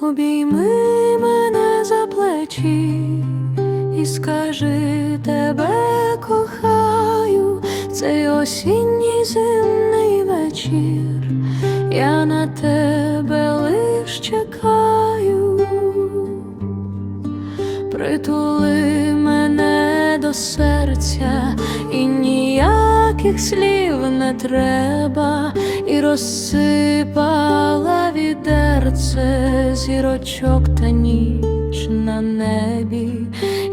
Обійми мене за плечі і скажи тебе кохаю, цей осінній зимний вечір, я на тебе лиш чекаю, притули мене до серця, і ніяких слів не треба, і розсипала відерце зірочок та ніч на небі,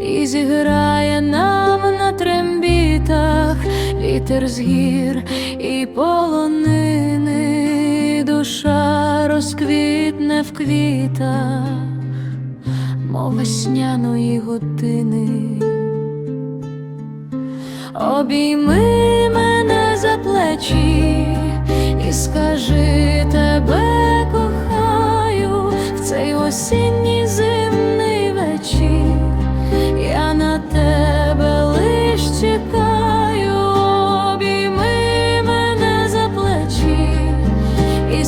і зіграє нам на трембітах вітер з гір і полонини, душа розквітне в квітах, мов весняної години. Обійми мене за плечі і скажи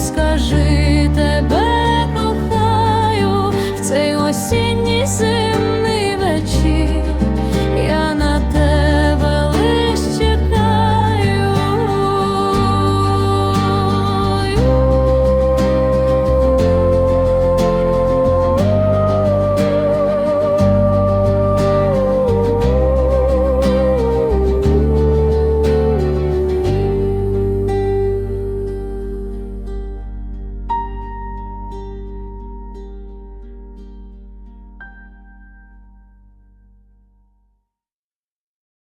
скажи тебе, кохаю в цей осінній зимі.